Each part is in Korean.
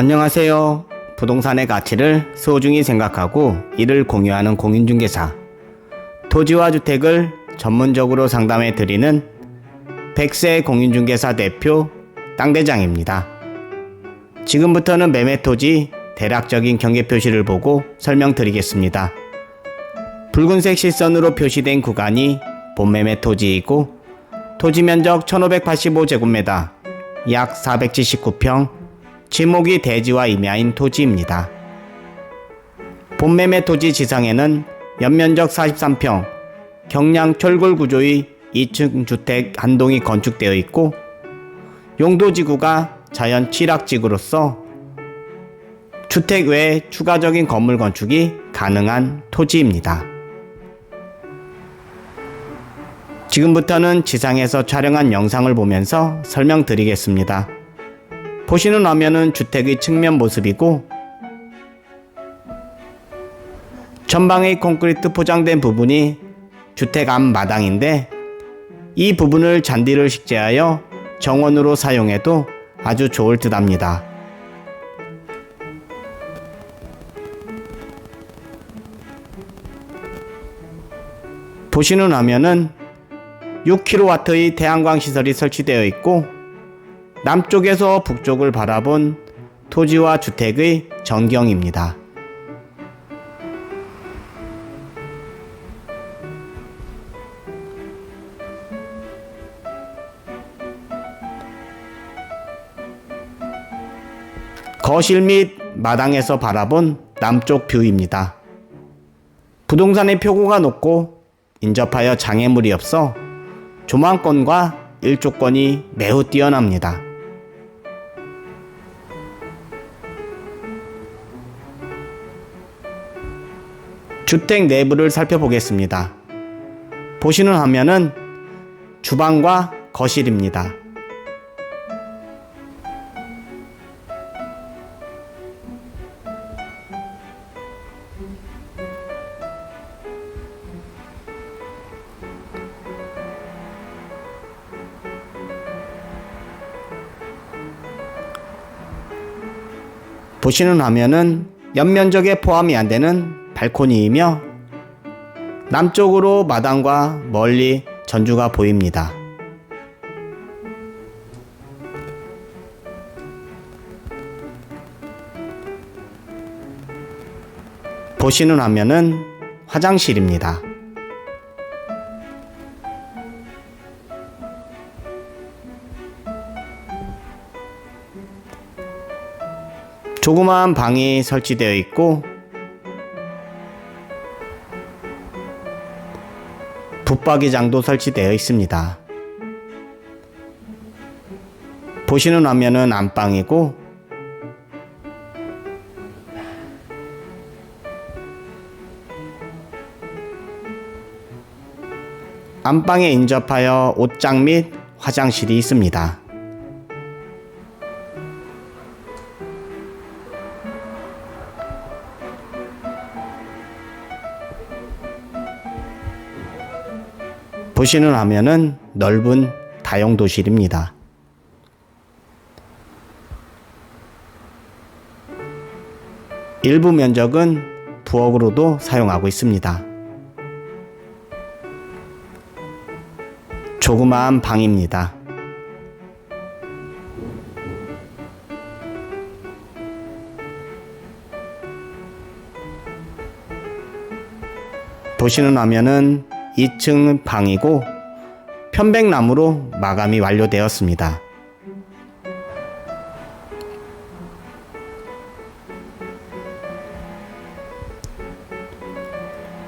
안녕하세요. 부동산의 가치를 소중히 생각하고 이를 공유하는 공인중개사. 토지와 주택을 전문적으로 상담해 드리는 백세 공인중개사 대표 땅대장입니다. 지금부터는 매매 토지 대략적인 경계 표시를 보고 설명드리겠습니다. 붉은색 실선으로 표시된 구간이 본매매 토지이고 토지 면적 1585제곱미터, 약 479평, 지목이 대지와 임야인 토지입니다. 본매매 토지 지상에는 연면적 43평, 경량 철골 구조의 2층 주택 한 동이 건축되어 있고 용도지구가 자연 취락지구로서 주택 외에 추가적인 건물 건축이 가능한 토지입니다. 지금부터는 지상에서 촬영한 영상을 보면서 설명드리겠습니다. 보시는 화면은 주택의 측면 모습이고 전방의 콘크리트 포장된 부분이 주택 앞 마당인데 이 부분을 잔디를 식재하여 정원으로 사용해도 아주 좋을 듯 합니다. 보시는 화면은 6kW의 태양광 시설이 설치되어 있고 남쪽에서 북쪽을 바라본 토지와 주택의 전경입니다. 거실 및 마당에서 바라본 남쪽 뷰입니다. 부동산의 표고가 높고 인접하여 장애물이 없어 조망권과 일조권이 매우 뛰어납니다. 주택 내부를 살펴보겠습니다. 보시는 화면은 주방과 거실입니다. 보시는 화면은 연면적에 포함이 안 되는 발코니이며 남쪽으로 마당과 멀리 전주가 보입니다. 보시는 화면은 화장실입니다. 조그마한 방이 설치되어 있고 붙박이장도 설치되어 있습니다. 보시는 화면은 안방이고 안방에 인접하여 옷장 및 화장실이 있습니다. 보시는 화면은 넓은 다용도실입니다. 일부 면적은 부엌으로도 사용하고 있습니다. 조그마한 방입니다. 보시는 화면은 2층 방이고 편백나무로 마감이 완료되었습니다.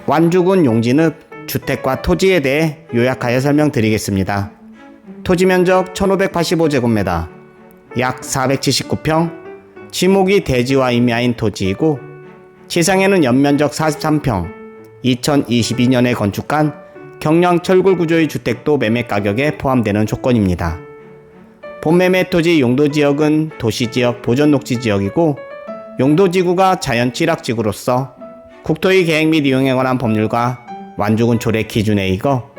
완주군 용진읍 주택과 토지에 대해 요약하여 설명드리겠습니다. 토지 면적 1585제곱미터, 약 479평, 지목이 대지와 임야인 토지이고 지상에는 연면적 43평, 2022년에 건축한 경량 철골 구조의 주택도 매매 가격에 포함되는 조건입니다. 본매매 토지 용도 지역은 도시 지역 보전 녹지 지역이고 용도 지구가 자연 취락지구로서 국토의 계획 및 이용에 관한 법률과 완주군 조례 기준에 의거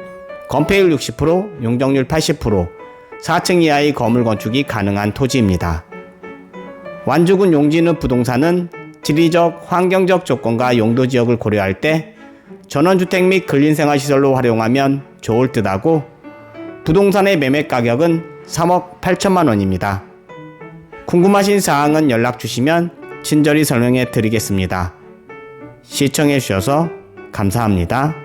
건폐율 60%, 용적률 80%, 4층 이하의 건물 건축이 가능한 토지입니다. 완주군 용진읍 부동산은 지리적, 환경적 조건과 용도 지역을 고려할 때 전원주택 및 근린생활시설로 활용하면 좋을 듯하고 부동산의 매매 가격은 3억 8천만 원입니다. 궁금하신 사항은 연락 주시면 친절히 설명해 드리겠습니다. 시청해 주셔서 감사합니다.